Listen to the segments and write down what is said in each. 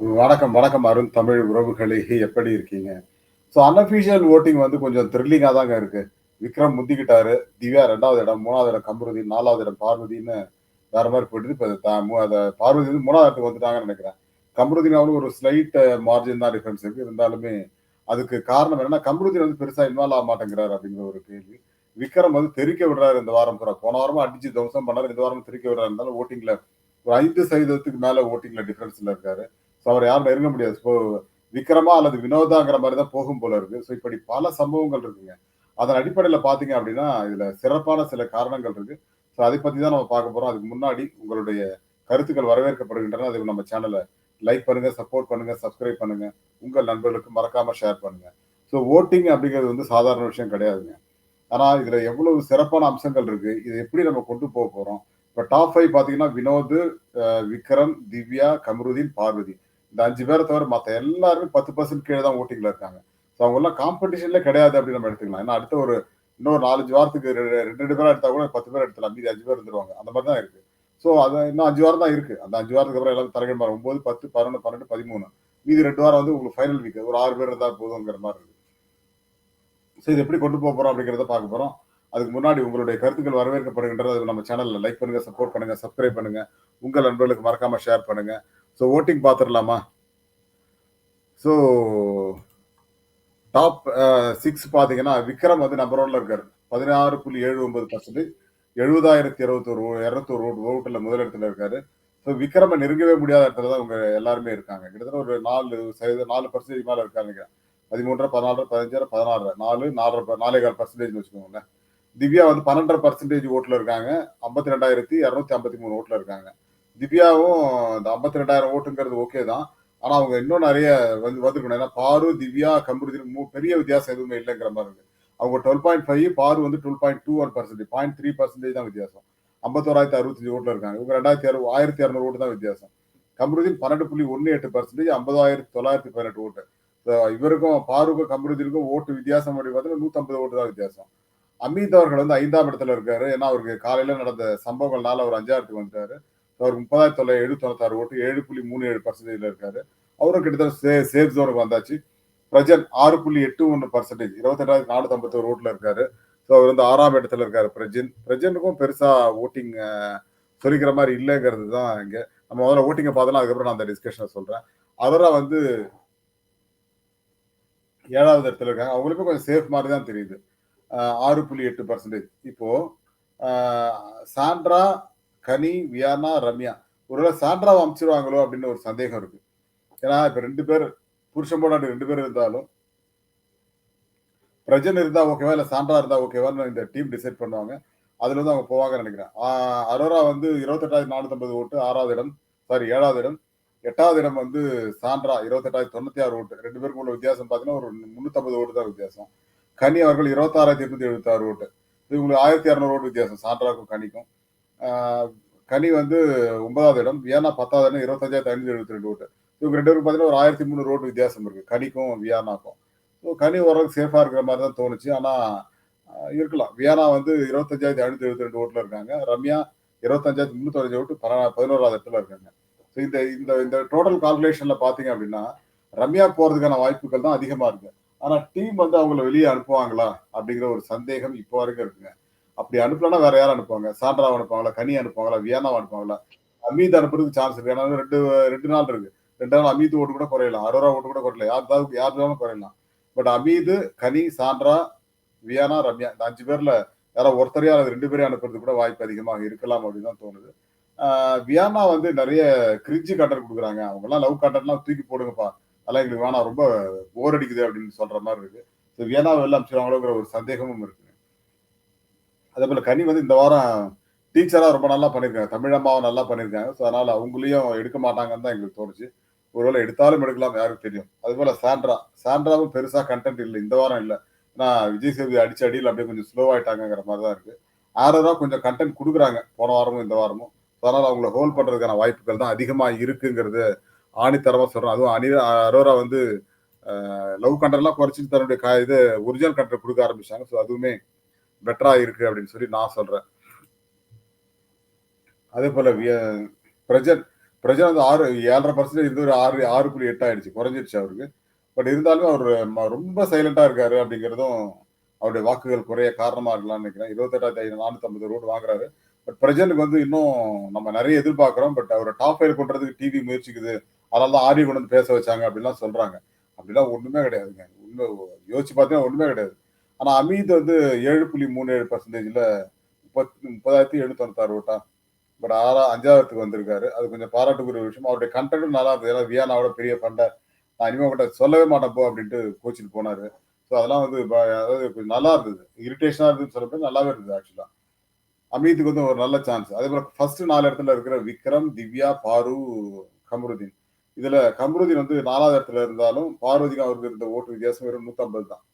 வணக்கம், வணக்கம் அருண் தமிழ் உறவுகளே! எப்படி இருக்கீங்க? ஸோ அன்அஃபிஷியல் ஓட்டிங் வந்து கொஞ்சம் த்ரில்லிங்காக தாங்க இருக்கு. விக்ரம் முந்திக்கிட்டாரு. திவ்யா ரெண்டாவது இடம், மூணாவது இடம் கம்ருதீன், 4வது இடம் பார்வதின்னு வேற மாதிரி போயிட்டு இப்போ அதை பார்வதி வந்து மூணாவது இடத்துக்கு வந்துட்டாங்கன்னு நினைக்கிறேன் கம்ருதீன் ஒரு ஸ்லைட் மார்ஜின் தான் டிஃபரன்ஸ் இருக்கு. இருந்தாலுமே அதுக்கு காரணம் என்னன்னா, கம்ருதீன் வந்து பெருசா இன்வால்வ் ஆக மாட்டேங்கிறாரு அப்படிங்கிற ஒரு கேள்வி. விக்ரம் வந்து தெரிக்க விடுறாரு இந்த வாரம் பூரா. போன வாரமா அடிச்சு துவம்சம் பண்ணாரு. இந்த வாரம் தெரிக்க விடுறாரு. இருந்தாலும் ஓட்டிங்ல ஒரு ஐந்து சதவீதத்துக்கு மேல ஓட்டிங்ல டிஃபரன்ஸ்ல இருக்காரு. ஸோ அவர் யாரும் நெருங்க முடியாது. ஸோ விக்ரமா அல்லது வினோதாங்கிற மாதிரி தான் போகும் போல இருக்கு. ஸோ இப்படி பல சம்பவங்கள் இருக்குங்க. அதன் அடிப்படையில் பார்த்தீங்க அப்படின்னா, இதுல சிறப்பான சில காரணங்கள் இருக்கு. ஸோ அதை பத்தி தான் நம்ம பார்க்க போறோம். அதுக்கு முன்னாடி உங்களுடைய கருத்துக்கள் வரவேற்கப்படுகின்றன. அதுக்கு நம்ம சேனலை லைக் பண்ணுங்க, சப்போர்ட் பண்ணுங்க, சப்ஸ்கிரைப் பண்ணுங்க. உங்கள் நண்பர்களுக்கு மறக்காம ஷேர் பண்ணுங்க. ஸோ வோட்டிங் அப்படிங்கிறது வந்து சாதாரண விஷயம் கிடையாதுங்க. ஆனால் இதுல எவ்வளவு சிறப்பான அம்சங்கள் இருக்கு. இதை எப்படி நம்ம கொண்டு போக போறோம். இப்போ டாப் ஃபைவ் பார்த்தீங்கன்னா, வினோது, விக்ரம், திவ்யா, கம்ருதீன், பார்வதி. இந்த அஞ்சு பேரை தவிர மற்ற எல்லாருமே பத்து பர்சன்ட் கீழே தான் ஓட்டிங்ல இருக்காங்க. ஸோ அவங்க எல்லாம் காம்படிஷன்ல கிடையாது அப்படின்னு நம்ம எடுத்துக்கலாம். ஏன்னா அடுத்த ஒரு இன்னொரு 4, 5 வாரத்துக்கு ரெ 2, 2 பேரா எடுத்தா கூட 10 பேர் எடுத்துடலாம். மீதி அஞ்சு பேர் இருந்துருவாங்க. அந்த மாதிரி தான் இருக்கு. ஸோ அது இன்னும் அஞ்சு வாரம் தான் இருக்கு. அந்த அஞ்சு வாரத்துக்கு அப்புறம் எல்லாரும் தரகன் மாறும். 9, 10, 11, 12, 13. மீதி ரெண்டு வாரம் வந்து உங்களுக்கு ஃபைனல் வீக். ஒரு ஆறு பேர் இருந்தால் போதுங்கிற மாதிரி இருக்கு. ஸோ இது எப்படி கொண்டு போக போறோம் அப்படிங்கிறத பார்க்க போறோம். அதுக்கு முன்னாடி உங்களுடைய கருத்துக்கள் வரவேற்கப்படுகின்றது. அது நம்ம சேனல்ல லைக் பண்ணுங்க, சப்போர்ட் பண்ணுங்க, சப்ஸ்கிரைப் பண்ணுங்க. உங்கள் நண்பர்களுக்கு மறக்காம ஷேர் பண்ணுங்க. ஸோ ஓட்டிங் பார்த்துடலாமா ஸோ டாப் சிக்ஸ் uh, பார்த்தீங்கன்னா விக்ரம் வந்து நம்பர் ஒன்ல இருக்கார். பதினாறு புள்ளி ஏழு ஒன்பது பர்சன்டேஜ் எழுபதாயிரத்தி இருபத்தோரு இரநூத்தோரு ஓட்டில் முதலிடத்தில் இருக்காரு. ஸோ விக்ரம நெருங்கவே முடியாத இடத்துல தான் அவங்க எல்லாருமே இருக்காங்க. கிட்டத்தட்ட ஒரு நாலு சதவீத நாலு பர்சன்டேஜ் மேலே இருக்காங்க பதிமூன்றரை பதினாலு பதினஞ்சாறு பதினாறு நாலு நாலரை நாலே கால் பர்சன்டேஜ்னு வச்சுக்கோங்களேன். திவ்யா வந்து பன்னெண்டரை பர்சன்டேஜ் ஓட்டில் இருக்காங்க. ஐம்பத்தி ரெண்டாயிரத்தி இரநூத்தி ஐம்பத்தி மூணு ஓட்டில் இருக்காங்க. திவ்யாவும் இந்த ஐம்பத்தி ரெண்டாயிரம் ஓட்டுங்கிறது ஓகே தான். ஆனா அவங்க இன்னும் நிறைய வந்து வந்துருக்கணும் ஏன்னா பாரு திவ்யா கம்ருதி பெரிய வித்தியாசம் எதுவுமே இல்லைங்கிற மாதிரி இருக்கு. அவங்க டுவெல் பாயிண்ட் ஃபைவ் பாரு வந்து twelve point two one percentage point three percentage தான் வித்தியாசம். ஐம்பத்தோராயிரத்தி அறுபத்தஞ்சு ஓட்டில் இருக்காங்க. இவங்க ரெண்டாயிரத்தி அறு ஆயிரத்தி இரநூறு ஓட்டு தான் வித்தியாசம். கம்ருதீன் பன்னெண்டு புள்ளி ஒன்று எட்டு பர்சன்டேஜ் ஐம்பதாயிரத்தி தொள்ளாயிரத்தி பதினெட்டு ஓட்டு. இவருக்கும் பாருக்கும் கம்ருதீனுக்கும் ஓட்டு வித்தியாசம் அப்படி பார்த்தீங்கன்னா நூற்றம்பது ஓட்டு தான் வித்தியாசம். அமித் அவர்கள் வந்து ஐந்தாம் இடத்துல இருக்காரு. ஏன்னா அவருக்கு காலையில் நடந்த சம்பவங்கள்னால அவர் அஞ்சாயிரத்துக்கு வந்துட்டாரு. அவர் முப்பதாயிரத்தி தொள்ளாயிரத்தி எழுபத்தி தொண்ணூத்தாறு ஓட்டு ஏழு புள்ளி மூணு ஏழு பர்சன்டேஜில் இருக்காரு. அவரும் கிட்டத்தட்ட சே சேஃப் ஜோனுக்கு வந்தாச்சு. பிரஜன் ஆறு புள்ளி எட்டு ஒன்று பர்சன்டேஜ் இருபத்தெட்டாயிரத்தி நானூற்றி ஐம்பத்தோரு ஓட்டில் இருக்காரு. ஸோ அவர் வந்து ஆறாம் இடத்துல இருக்காரு பிரஜன். பிரஜனுக்கும் பெருசாக ஓட்டிங் சொல்லிக்கிற மாதிரி இல்லைங்கிறது தான் இங்கே. நம்ம முதல்ல ஓட்டிங்கை பார்த்தலாம் அதுக்கப்புறம் நான் அந்த டிஸ்கஷனை சொல்கிறேன் அதெல்லாம் வந்து ஏழாவது இடத்துல இருக்காங்க. அவங்களுக்கும் கொஞ்சம் சேஃப் மாதிரி தான் தெரியுது. ஆறு புள்ளி எட்டு பர்சன்டேஜ் இப்போது சாண்ட்ரா கனி, வியானா, ரம்யா. ஒருவேளை சாண்ட்ராவ அமைச்சிருவாங்களோ அப்படின்னு ஒரு சந்தேகம் இருக்கு. ஏன்னா இப்ப ரெண்டு பேர் புருஷன் போடாட்டி ரெண்டு பேர் இருந்தாலும் பிரஜன் இருந்தா ஓகேவா? இல்ல சாண்ட்ரா இருந்தா ஓகேவான்னு இந்த டீம் டிசைட் பண்ணுவாங்க. அதுல இருந்து அவங்க போவாங்கன்னு நினைக்கிறேன் அரோரா வந்து 28,450 ஓட்டு ஆறாவது இடம். சாரி ஏழாவது இடம். எட்டாவது இடம் வந்து சாண்ட்ரா 28,096 ஓட்டு. ரெண்டு பேருக்கும் உள்ள வித்தியாசம் பார்த்தீங்கன்னா, ஒரு 350 ஓட்டு தான் வித்தியாசம். கனி அவர்கள் 26,876 ஓட்டு. இவங்களுக்கு 1,200 ஓட்டு வித்தியாசம் சாண்ட்ராக்கும் கனிக்கும். கனி வந்து ஒன்பதாவது இடம். வியானா 10வது இடம் 25,572 ஓட்டு. இவங்க 2 பேருக்கும் பார்த்தீங்கன்னா, ஒரு ஆயிரத்தி மூணு ரோட்டு வித்தியாசம் இருக்கு. கனிக்கும், வியானாக்கும். ஸோ கனி ஓரளவுக்கு சேஃபாக இருக்கிற மாதிரி தான் தோணுச்சு. ஆனால் இருக்கலாம். வியானா வந்து இருபத்தஞ்சாயிரத்தி ஐநூற்றி எழுபத்தி ரெண்டு ஓட்டில் இருக்காங்க. ரம்யா 25,305 ஓட்டு பதினா 11வது இடத்துல இருக்காங்க. ஸோ இந்த இந்த இந்த டோட்டல் கால்குலேஷனில் பார்த்தீங்க அப்படின்னா, ரம்யா போகிறதுக்கான வாய்ப்புகள் தான் அதிகமாக இருக்கு. ஆனால் டீம் வந்து அவங்கள வெளியே அனுப்புவாங்களா? அப்படிங்கிற ஒரு சந்தேகம் இப்போ வரைக்கும் இருக்குங்க. அப்படி அனுப்பலன்னா வேற யாரும் அனுப்புவாங்க? சாண்ட்ராவ அனுப்புவாங்களா? கனி அனுப்புவாங்களா? வியானா அனுப்புவாங்களா? அமீத் அனுப்புறதுக்கு சான்ஸ் இருக்கு. ஏன்னா 2 2 நாள் இருக்கு. ரெண்டு நாள் அமீத் ஓட்டு கூட குறையலாம். அரோரா ஓட்டு கூட குறையலாம். தான் யார் வேணாலும் குறையலாம். But Hameed, Ghani, Sandra, Viana, Ramya இந்த அஞ்சு பேர்ல யாரோ ஒருத்தரையா அது ரெண்டு பேரையும் அனுப்புறது கூட வாய்ப்பு அதிகமாக இருக்கலாம் அப்படின்னு தான் தோணுது. வியானா வந்து நிறைய கிரின்ஜ் கன்டென்ட் கொடுக்குறாங்க அவங்கெல்லாம் லவ் கன்டென்ட்லாம் தூக்கி போடுங்கப்பா. அதெல்லாம் எங்களுக்கு வேணாம். ரொம்ப போர் அடிக்குது அப்படின்னு சொல்ற மாதிரி இருக்கு. ஸோ வியானாவ எல்லாம் அனுப்பிச்சுருவாங்களோங்கிற ஒரு சந்தேகமும் அதே போல கனி வந்து இந்த வாரம் டீச்சரா ரொம்ப நல்லா பண்ணியிருக்காங்க. தமிழம்மாவ நல்லா பண்ணியிருக்காங்க. ஸோ அதனால அவங்களையும் எடுக்க மாட்டாங்கன்னு தான் எங்களுக்கு தோணுச்சு. ஒருவேளை எடுத்தாலும் எடுக்கலாம் யாருக்கு தெரியும். அதுபோல சாண்ட்ரா. சாண்ட்ராவும் பெருசா கன்டென்ட் இல்லை இந்த வாரம் இல்லை ஏன்னா விஜய் சேதுபதி அடிச்சு அடியில் அப்படியே கொஞ்சம் ஸ்லோவாயிட்டாங்கிற மாதிரி தான் இருக்கு. ஆரோரா கொஞ்சம் கன்டென்ட் கொடுக்குறாங்க போன வாரமும், இந்த வாரமும். அதனால அவங்கள ஹோல்ட் பண்றதுக்கான வாய்ப்புகள் தான் அதிகமா இருக்குங்கிறது ஆணித்தரமா சொல்றேன். அதுவும் அனி அரோரா வந்து லவ் கன்டென்ட்லாம் குறைச்சிட்டு தன்னுடைய இது ஒரிஜினல் கன்டென்ட் கொடுக்க ஆரம்பிச்சாங்க ஸோ அதுவுமே பெட்டரா இருக்கு அப்படின்னு சொல்லி நான் சொல்றேன். அதே போல பிரஜன் பிரஜன் வந்து ஆறு ஏழரை பர்சன்டேஜ் இருந்து ஒரு ஆறு ஆறு புள்ளி எட்டு ஆயிடுச்சு. குறைஞ்சிருச்சு அவருக்கு. பட் இருந்தாலும் அவர் ரொம்ப சைலண்டா இருக்காரு அப்படிங்கிறதும் அவருடைய வாக்குகள் குறைய காரணமா இருக்கலாம்னு நினைக்கிறேன். இருபத்தெட்டாயிரத்தி நானூத்தி ஐம்பது ரோடு வாங்குறாரு. பட் பிரஜனுக்கு வந்து இன்னும் நம்ம நிறைய எதிர்பார்க்கிறோம். பட் அவரை டாப் ஃபைல் பண்றதுக்கு டிவி முயற்சிக்குது. அதனால தான் ஆரிய கொண்டு வந்து பேச வச்சாங்க அப்படிலாம் சொல்றாங்க. அப்படிலாம் ஒண்ணுமே கிடையாதுங்க. உண்மை யோசிச்சு பார்த்தீங்கன்னா ஒண்ணுமே கிடையாது. ஆனா அமீத் வந்து ஏழு புள்ளி மூணு ஏழு பர்சன்டேஜ்ல முப்பத்தி முப்பதாயிரத்தி எழுநூத்தி ஓட்டா. பட் ஆறா அஞ்சாவதுக்கு வந்திருக்காரு. அது கொஞ்சம் பாராட்டுக்குரிய விஷயம். அவருடைய கண்டென்ட்டும் நல்லா இருந்தது. ஏன்னா வியானாவோட பெரிய ஃபண்டை நான் இனிமே கூட சொல்லவே மாட்டேன் போ அப்படின்ட்டு கோச்சிட்டு போனாரு. ஸோ அதெல்லாம் வந்து அதாவது கொஞ்சம் நல்லா இருந்தது. இரிட்டேஷனா இருந்ததுன்னு சொல்ல நல்லாவே இருந்தது ஆக்சுவலா அமீத்துக்கு வந்து ஒரு நல்ல சான்ஸ் அதே போல ஃபர்ஸ்ட் நாலு இடத்துல இருக்கிற விக்ரம் திவ்யா பாரு கமருதீன். இதுல கமருதீன் வந்து நாலாவது இடத்துல இருந்தாலும் பார்வதிக்கும் அவருக்கு இருந்த ஓட்டு வித்தியாசம் வெறும் நூத்தம்பது தான்.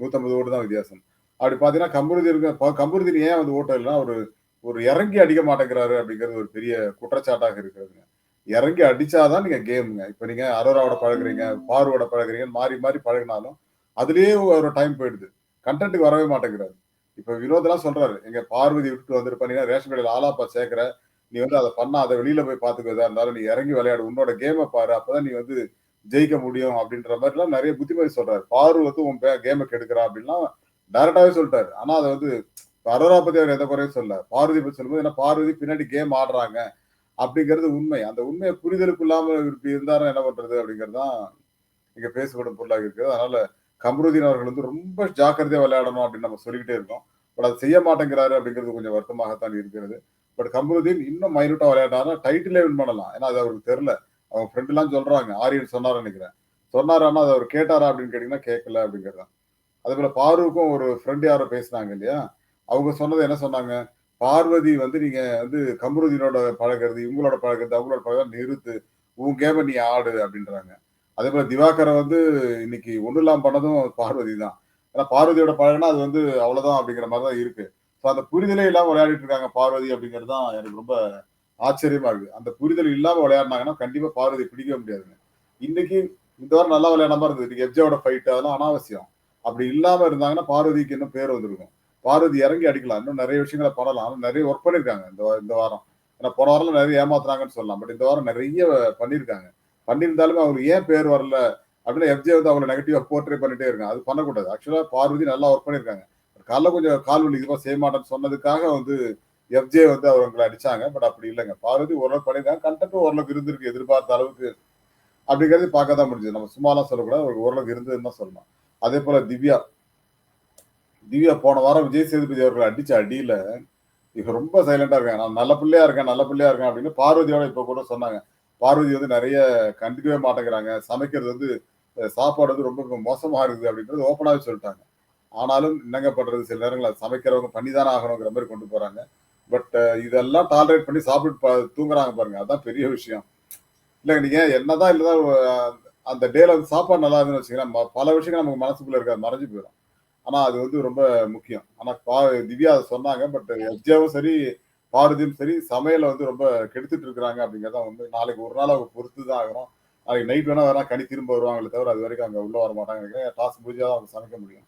நூத்தம்பது ஓட்டு தான் வித்தியாசம். அப்படி பாத்தீங்கன்னா கமருதீன் இருக்க கமருதீன் ஏன் வந்து ஓட்டம் இல்லைன்னா ஒரு ஒரு இறங்கி அடிக்க மாட்டேங்கிறாரு அப்படிங்கிறது ஒரு பெரிய குற்றச்சாட்டாக இருக்கிறதுங்க. இறங்கி அடிச்சாதான் நீங்க கேமுங்க. இப்ப நீங்க அரோராவோட பழகுறீங்க பாருவோட பழகுறீங்க மாறி மாறி பழகினாலும் அதுலயே ஒரு டைம் போயிடுது. கண்டென்ட்டுக்கு வரவே மாட்டேங்கிறாரு. இப்ப வினோத் எல்லாம் சொல்றாரு எங்க பார்வதி விட்டு வந்திருப்பானீங்கன்னா ரேஷன் கடையில் ஆலாப்பா சேர்க்கிற. நீ வந்து அதை பண்ணா அதை வெளியில போய் பாத்துக்கிறதா இருந்தாலும் நீ இறங்கி விளையாடு. உன்னோட கேமை பாரு. அப்பதான் நீ வந்து ஜெயிக்க முடியும் அப்படின்ற மாதிரி எல்லாம் நிறைய புத்திமதி சொல்றாரு. பாரு வந்து உன் கேமை கெடுக்கிறா அப்படின்னா டைரக்டாவே சொல்லிட்டாரு. ஆனா அதை வந்து அரோரா பத்தி அவர் எந்த குறையும் சொல்ல பார்வதி பத்தி சொல்லும்போது ஏன்னா பார்வதி பின்னாடி கேம் ஆடுறாங்க அப்படிங்கிறது உண்மை. அந்த உண்மையை புரிதலுக்கு இல்லாம இப்படி இருந்தாலும் என்ன பண்றது அப்படிங்கிறது தான் இங்க பேசப்படும் பொருளாக இருக்குது. அதனால கமருதீன் அவர்கள் வந்து ரொம்ப ஜாக்கிரதையா விளையாடணும் அப்படின்னு நம்ம சொல்லிக்கிட்டே இருக்கோம். பட் அதை செய்ய மாட்டேங்கிறாரு அப்படிங்கிறது கொஞ்சம் வருத்தமாகத்தான் இருக்கிறது. பட் கமருதீன் இன்னும் மைனூட்டா விளையாடாருன்னா டைட்டிலே வின் பண்ணலாம். ஏன்னா அது அவருக்கு தெரியல. அவங்க ஃப்ரெண்ட் எல்லாம் சொல்றாங்க. ஆரியன் சொன்னார் நினைக்கிறேன். சொன்னார் ஆனால் அதை அவர் கேட்டாரா அப்படின்னு கேட்டீங்கன்னா கேட்கல அப்படிங்கிறது. தான் அதே போல பார்வுக்கும் ஒரு ஃப்ரெண்ட் யாரோ பேசினாங்க இல்லையா? அவங்க சொன்னது என்ன சொன்னாங்க? பார்வதி வந்து நீங்க வந்து கமருதீனோட பழகிறது இவங்களோட பழகிறது அவங்களோட பழகிறது நிறுத்து. உன் கேமை நீ ஆடு அப்படின்றாங்க. அதே போல திவாகரை வந்து இன்னைக்கு ஒன்றும் இல்லாமல் பண்ணதும் பார்வதி தான். ஏன்னா பார்வதியோட பழகுனா அது வந்து அவ்வளோதான் அப்படிங்கிற மாதிரி தான் இருக்கு. ஸோ அந்த புரிதலே இல்லாமல் விளையாடிட்டு இருக்காங்க பார்வதி அப்படிங்கிறது தான் எனக்கு ரொம்ப ஆச்சரியமா இருக்கு அந்த புரிதல் இல்லாம விளையாடினாங்கன்னா கண்டிப்பா பார்வதி பிடிக்கவே முடியாதுங்க. இன்னைக்கு இந்த வாரம் நல்லா விளையாடாம இருந்தது. இன்னைக்கு எப்ஜாவோட ஃபைட் அதெல்லாம் அனாவசியம். அப்படி இல்லாம இருந்தாங்கன்னா பார்வதிக்கு இன்னும் பேர் வந்திருக்கும். பார்வதி இறங்கி அடிக்கலாம். இன்னும் நிறைய விஷயங்களை பண்ணலாம். ஆனால் நிறைய ஒர்க் பண்ணியிருக்காங்க இந்த இந்த வாரம். ஏன்னா போன வாரம் நிறைய ஏமாத்துறாங்கன்னு சொல்லலாம். பட் இந்த வாரம் நிறைய பண்ணியிருக்காங்க. பண்ணியிருந்தாலுமே அவங்களுக்கு ஏன் பேர் வரல? அப்படின்னு எஃப்ஜே வந்து அவங்களை நெகட்டிவாக போர்ட்ரே பண்ணிட்டே இருக்காங்க. அது பண்ணக்கூடாது. ஆக்சுவலாக பார்வதி நல்லா ஒர்க் பண்ணிருக்காங்க காலைல கொஞ்சம் கால் வலி இதுவாக செய்ய மாட்டேன்னு சொன்னதுக்காக வந்து எஃப்ஜே வந்து அவங்களை அடிச்சாங்க பட் அப்படி இல்லைங்க. பார்வதி ஓரளவுக்கு பண்ணியிருக்காங்க. கண்டென்ட்டும் ஓரளவுக்கு இருந்திருக்கு எதிர்பார்த்த அளவுக்கு. அப்படிங்கிறது பார்க்க தான் முடிஞ்சது. நம்ம சும்மாலாம் சொல்லக்கூடாது. அவருக்கு ஓரளவுக்கு இருந்ததுன்னு தான் சொல்லணும். அதே போல திவ்யா. திவ்யா போன வாரம் விஜய் சேதுபதி அவர்கள் அடிச்ச அடியில இப்ப ரொம்ப சைலண்டா இருக்காங்க நான் நல்ல பிள்ளையா இருக்கேன் நல்ல பிள்ளையா இருக்கேன் அப்படின்னு பார்வதியோட இப்ப கூட சொன்னாங்க. பார்வதி வந்து நிறைய கண்டுக்கவே மாட்டேங்கிறாங்க. சமைக்கிறது வந்து சாப்பாடு வந்து ரொம்ப மோசமா இருக்குது அப்படின்றது ஓப்பனாவே சொல்லிட்டாங்க. ஆனாலும் என்னங்க பண்றது? சில நேரங்களில் சமைக்கிறவங்க பண்ணி தானே ஆகணுங்கிற மாதிரி கொண்டு போறாங்க. பட் uh, இதெல்லாம் டாலரேட் பண்ணி சாப்பிட்டு பா- தூங்குறாங்க பாருங்க. அதான் பெரிய விஷயம். இல்லை நீங்க என்னதான் இல்லைதான் அந்த டேல வந்து சாப்பாடு நல்லா இருந்துன்னு வச்சுக்கோங்களேன் பல விஷயங்கள் நமக்கு மனசுக்குள்ள இருக்காது மறைஞ்சு போயிடும். ஆனா அது வந்து ரொம்ப முக்கியம். ஆனா பா திவ்யா அதை சொன்னாங்க பட் எஃப்ஜியாவும் சரி பாரதியும் சரி சமையலை வந்து ரொம்ப கெடுத்துட்டு இருக்கிறாங்க அப்படிங்கறத வந்து நாளைக்கு ஒரு நாள் அவங்க பொறுத்து தான் ஆகணும். நாளைக்கு நைட் வேணா வேணா கனி திரும்ப வருவாங்களே தவிர அது வரைக்கும் அங்க உள்ள வர மாட்டாங்க டாஸ் பூஜா தான் அவங்க சமைக்க முடியும்.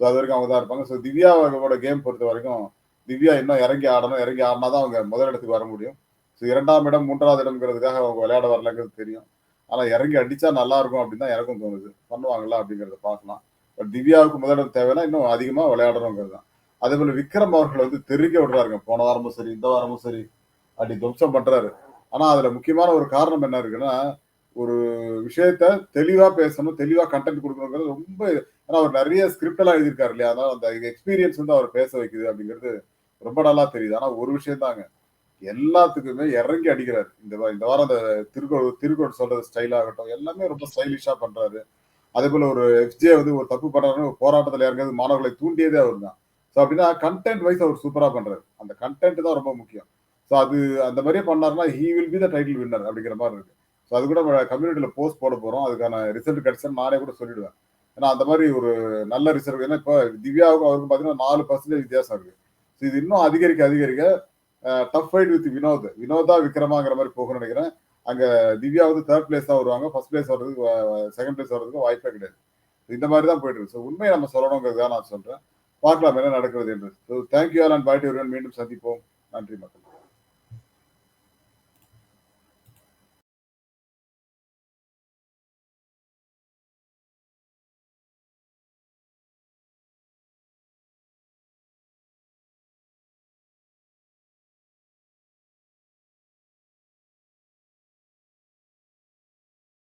ஸோ அது வரைக்கும் அவங்க தான் இருப்பாங்க. ஸோ திவ்யாவோட கேம் பொறுத்த வரைக்கும் திவ்யா இன்னும் இறங்கி ஆடணும் இறங்கி ஆடினா தான் அவங்க முதலிடத்துக்கு வர முடியும். ஸோ இரண்டாம் இடம் மூன்றாவது இடம்ங்கிறதுக்காக அவங்க விளையாட வரலங்கிறது தெரியும். ஆனால் இறங்கி அடித்தா நல்லா இருக்கும் அப்படின்னு தான் எனக்கும் தோணுது. பண்ணுவாங்களா அப்படிங்கிறத பார்க்கலாம். பட் திவ்யாவுக்கு முதலிடம் தேவைன்னா இன்னும் அதிகமாக விளையாடணுங்கிறது தான். அதே போல விக்ரம் அவர்கள் வந்து தெரிவிக்க விடுறாருங்க. போன வாரமும் சரி இந்த வாரமும் சரி. அப்படி துவம்சம் பண்ணுறாரு ஆனால் அதில் முக்கியமான ஒரு காரணம் என்ன இருக்குன்னா ஒரு விஷயத்த தெளிவாக பேசணும் தெளிவாக கண்டென்ட் கொடுக்கணுங்கிறது ரொம்ப ஏன்னா அவர் நிறைய ஸ்கிரிப்டெல்லாம் எழுதியிருக்காரு இல்லையா? அதனால் அந்த எக்ஸ்பீரியன்ஸ் வந்து அவர் பேச வைக்குது அப்படிங்கிறது ரொம்ப நல்லா தெரியுது. ஆனா ஒரு விஷயம் தாங்க எல்லாத்துக்குமே இறங்கி அடிக்கிறாரு. இந்த இந்த வாரம் அந்த திருக்கோள் திருக்கோள் சொல்றது ஸ்டைல் ஆகட்டும் எல்லாமே ரொம்ப ஸ்டைலிஷா பண்றாரு. அதே போல ஒரு எஃப்ஜே வந்து ஒரு தப்பு பண்றாருன்னு ஒரு போராட்டத்துல இறங்குறது மாணவர்களை தூண்டியதே அவர் தான் ஸோ அப்படின்னா கண்டென்ட் வைஸ் அவர் சூப்பரா பண்றாரு. அந்த கண்டென்ட் தான் ரொம்ப முக்கியம். ஸோ அது அந்த மாதிரியே பண்ணாருன்னா he will be the title winner அப்படிங்கிற மாதிரி இருக்கு. ஸோ அது கூட கம்யூனிட்டியில போஸ்ட் போட போறோம். அதுக்கான ரிசல்ட் கிடைச்சா நானே கூட சொல்லிடுவேன். ஏன்னா அந்த மாதிரி ஒரு நல்ல ரிசல்ட் ஏன்னா இப்போ திவ்யாவுக்கும் அவருக்கும் பார்த்தீங்கன்னா நாலு பர்சன்டேஜ் வித்தியாசம் இருக்கு. இது இன்னும் அதிகரிக்க அதிகரிக்க டஃப் ஃபைட் வித் வினோத். வினோதா விக்ரமாங்கிற மாதிரி போகணும்னு நினைக்கிறேன். அங்க திவ்யா வந்து தேர்ட் பிளேஸ் தான் வருவாங்க. ஃபர்ஸ்ட் பிளேஸ் வர்றதுக்கு செகண்ட் பிளேஸ் வர்றதுக்கு வாய்ப்பே கிடையாது. இந்த மாதிரி தான் போயிட்டு இருக்கு. ஸோ உண்மையை நம்ம சொல்லணுங்கிறதா நான் சொல்றேன். பார்க்கலாம் என்ன நடக்கிறது என்று. So thank you all and பாய்டி ஒருவன் மீண்டும் சந்திப்போம். நன்றி மக்கள்.